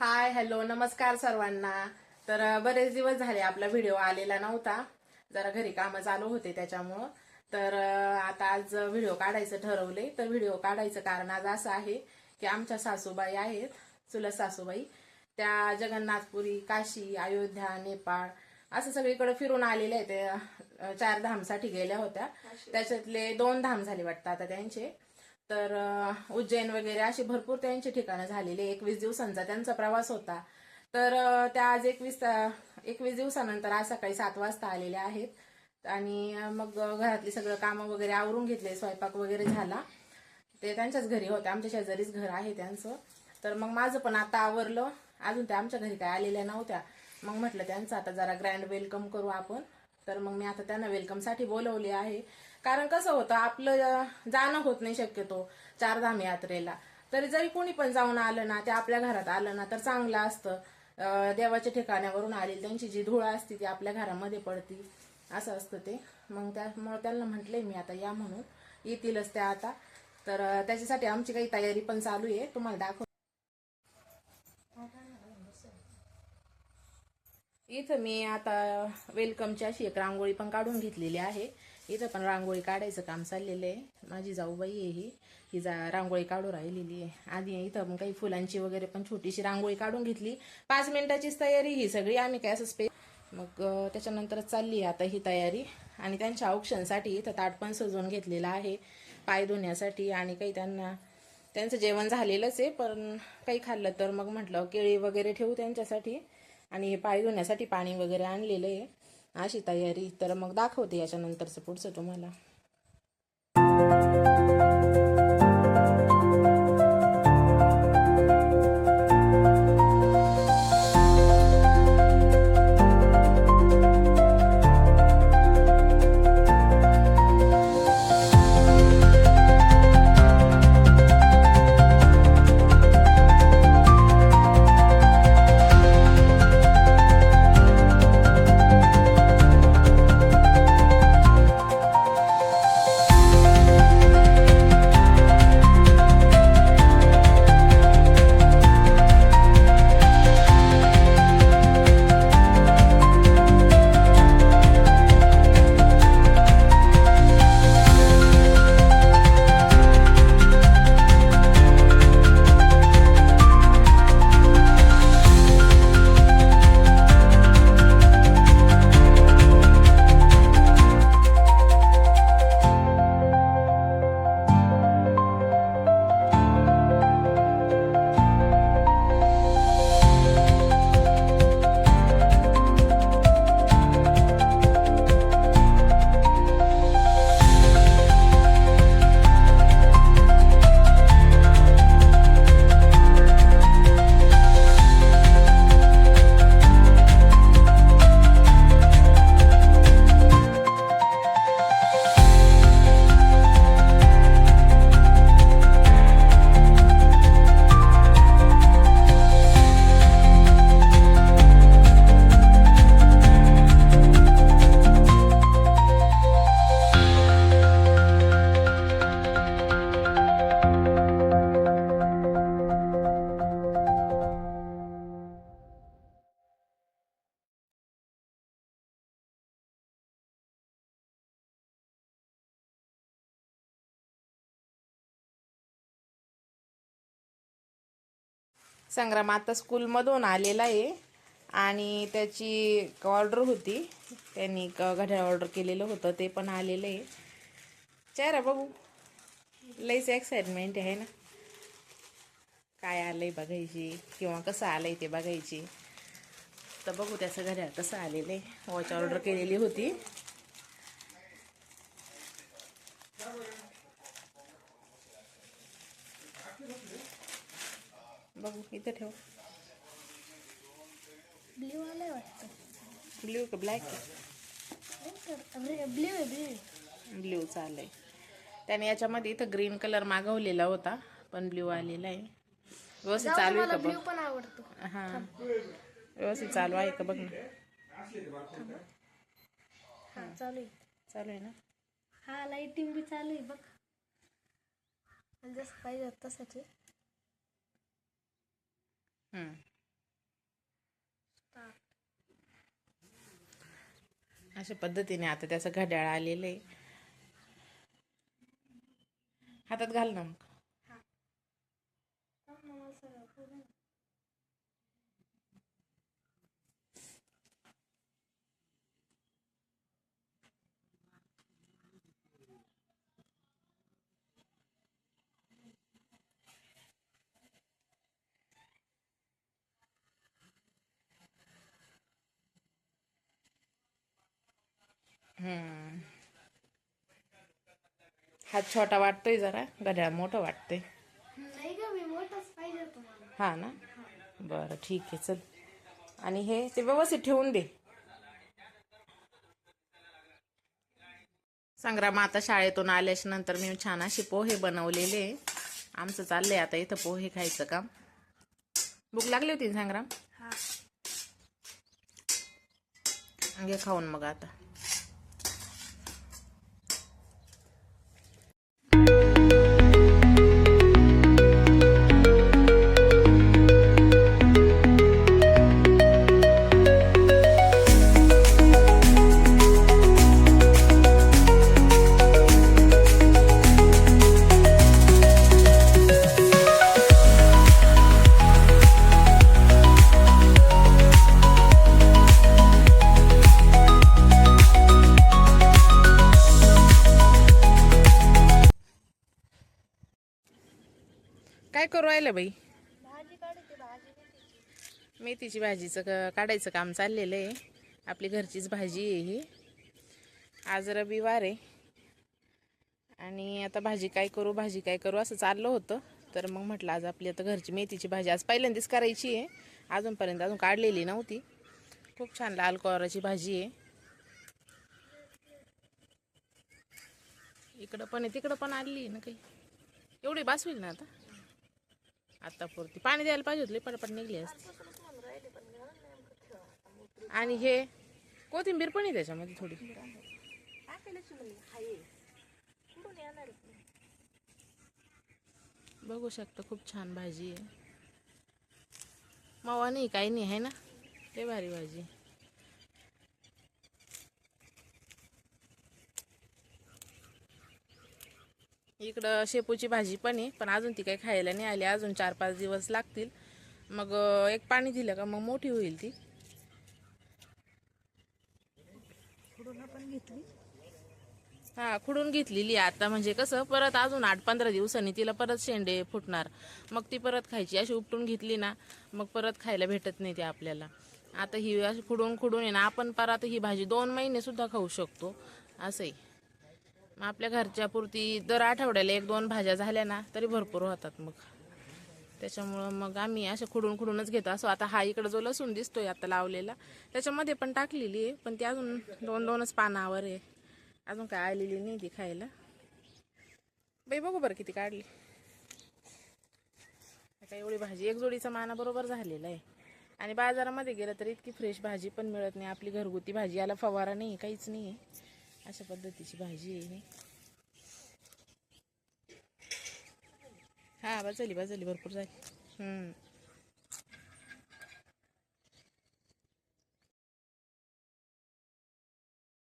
Hi hello नमस्कार सर्वांना. तर बरेच दिवस झाले आपला व्हिडिओ आलेला नव्हता. जरा घरी कामं चालू होते त्याच्यामुळं. तर आता आज व्हिडिओ काढायचं ठरवले. तर व्हिडिओ काढायचं कारण आज असं आहे की आमच्या सासूबाई आहेत चुलत सासूबाई. त्या जगन्नाथपुरी काशी अयोध्या नेपाळ असं सगळीकडे फिरून आलेल्या आहेत. चार धामसाठी गेल्या होत्या. त्याच्यातले दोन धाम झाले वाटतं आता त्यांचे. तर उज्जैन वगैरे अशी भरपूर त्यांची ठिकाणं झालेली. एकवीस दिवसांचा त्यांचा प्रवास होता. तर त्या आज एकवीस एकवीस दिवसानंतर आज सकाळी सात वाजता आलेल्या आहेत. आणि मग घरातली सगळं कामं वगैरे आवरून घेतले. स्वयंपाक वगैरे झाला. ते त्यांच्याच घरी होते. आमच्या शेजारीच घर आहे त्यांचं. तर मग माझं पण आता आवरलं. अजून त्या आमच्या घरी काय आलेल्या नव्हत्या. मग म्हटलं त्यांचं आता जरा ग्रँड वेलकम करू आपण. तर मग मी आता त्यांना वेलकमसाठी बोलवले आहे. कारण कसं होतं आपलं जाणं होत नाही शक्यतो चारधाम यात्रेला. तरी जरी कोणी पण जाऊन आलं ना ते आपल्या घरात आलं ना तर चांगलं असतं. देवाच्या ठिकाणावरून आलेली त्यांची जी धूळ असते ती आपल्या घरामध्ये पडती. असं असतं ते. मग त्यामुळे त्यांना म्हटलंय मी आता या म्हणून. येतीलच त्या आता. तर त्याच्यासाठी आमची काही तयारी पण चालू आहे. तुम्हाला दाखव इथं मी आता वेलकमची अशी एक रांगोळी पण काढून घेतलेली आहे. इथं पण रांगोळी काढायचं काम चाललेलं आहे. माझी जाऊबाई आहे ही. ही जा रांगोळी काढू राहिलेली आहे. आधी इथं मग काही फुलांची वगैरे पण छोटीशी रांगोळी काढून घेतली. पाच मिनिटाचीच तयारी ही सगळी. आम्ही काय असं स्पे मग त्याच्यानंतरच चालली आहे आता ही तयारी. आणि त्यांच्या औक्षणसाठी इथं ताट पण सजवून घेतलेलं आहे. पाय धुण्यासाठी आणि काही त्यांना त्यांचं जेवण झालेलंच आहे. पण काही खाल्लं तर मग म्हटलं केळी वगैरे ठेवू त्यांच्यासाठी. आणि हे पाय धुण्यासाठी पाणी वगैरे आणलेलं आहे. अशी तयारी. तर मग दाखवते याच्यानंतरचं पुढचं तुम्हाला. संग्राम आता स्कूलमधून आलेला आहे. आणि त्याची ऑर्डर होती. त्यांनी क- घड्याळ ऑर्डर केलेलं होतं ते पण आलेलं आहे. चेहरा बघू. लईच एक्साइटमेंट आहे ना. काय आलंय बघायची किंवा कसं आलंय ते बघायची. तर बघू त्याचं घड्याळ कसं आलेलं आहे. वॉच ऑर्डर केलेली होती. बघू इथं ठेव. ब्ल्यू आलाय वाटतं. ब्ल्यू का ब्लॅक ब्ल्यू आहे ब्ल्यू ब्ल्यू चालय त्याने याच्यामध्ये इथं ग्रीन कलर मागवलेला होता पण ब्ल्यू आलेला आहे. व्यवस्थित चालू आहे का बघ? पण आवडतो. हा. व्यवस्थित चालू आहे का बघ ना? हा चालू आहे. चालू आहे ना? हा लाईटिंग बी चालू आहे बघ. जसं पाहिजे तसंच आहे. अशा पद्धतीने आता त्याचं घड्याळ आलेलं आहे. हातात घाल ना मग. हात छोटा वाटतोय जरा घड्याळ मोठं वाटतंय. हा ना? बरं ठीक आहे चल. आणि हे ते व्यवस्थित ठेवून दे. संग्राम आता शाळेतून आल्याच्यानंतर मी छान असे पोहे बनवलेले. आमचं चाललंय आता इथं पोहे खायचं काम. भूक लागली होती संग्राम? हा. घे खाऊन मग आता. काय करू राहिलं बाई? मेथीची भाजीचं क- काढायचं काम चाललेलं आहे. आपली घरचीच भाजी आहे ही. आज रविवार आहे. आणि आता भाजी काय करू भाजी काय करू असं चाललं होतं. तर मग म्हटलं आज आपली आता घरची मेथीची भाजी आज पहिल्यांदाच करायची आहे. अजूनपर्यंत अजून काढलेली नव्हती. खूप छान लाल कोराची भाजी आहे. इकडं पण आहे तिकडं पण आली आहे ना काही? एवढी बास होईल ना आता? आता पुरती. पाणी द्यायला पाहिजे होतं लई पटपट निघली असते. आणि हे कोथिंबीर पण आहे त्याच्यामध्ये थोडी. बघू शकता खूप छान भाजी आहे. मावा नाही काही नाही आहे ना? ते भारी भाजी इकडं शेपूची भाजी पण आहे पण अजून ती काही खायला नाही आली. अजून चार पाच दिवस लागतील. मग एक पाणी दिलं का मग मोठी होईल ती. हा खुडून घेतलेली आता. म्हणजे कसं परत अजून आठ पंधरा दिवसांनी तिला परत शेंडे फुटणार. मग ती परत खायची. अशी उपटून घेतली ना मग परत खायला भेटत नाही ती आपल्याला. आता ही अशी खुडून खुडून आहे ना आपण परत ही भाजी दोन महिने सुद्धा खाऊ शकतो. असंही आपल्या घरच्या पुरती दर आठवड्याला एक दोन भाज्या झाल्या ना तरी भरपूर होतात मग. त्याच्यामुळं मग आम्ही अशा खुडून खुडूनच घेतो. असं आता हा इकडं जो लसूण दिसतोय आता लावलेला त्याच्यामध्ये पण टाकलेली आहे पण ती अजून दोन दोनच पानावर आहे. अजून काय आलेली नाही ती खायला. बाई बघू बरं किती काढली. काय एवढी भाजी एक जोडीचा माना बरोबर झालेला आहे. आणि बाजारामध्ये गेलं तर इतकी फ्रेश भाजी पण मिळत नाही. आपली घरगुती भाजी याला फवारा नाही काहीच नाही. आहे अशा पद्धतीची भाजी आहे ही. हा बाजली बाजली भरपूर झाली.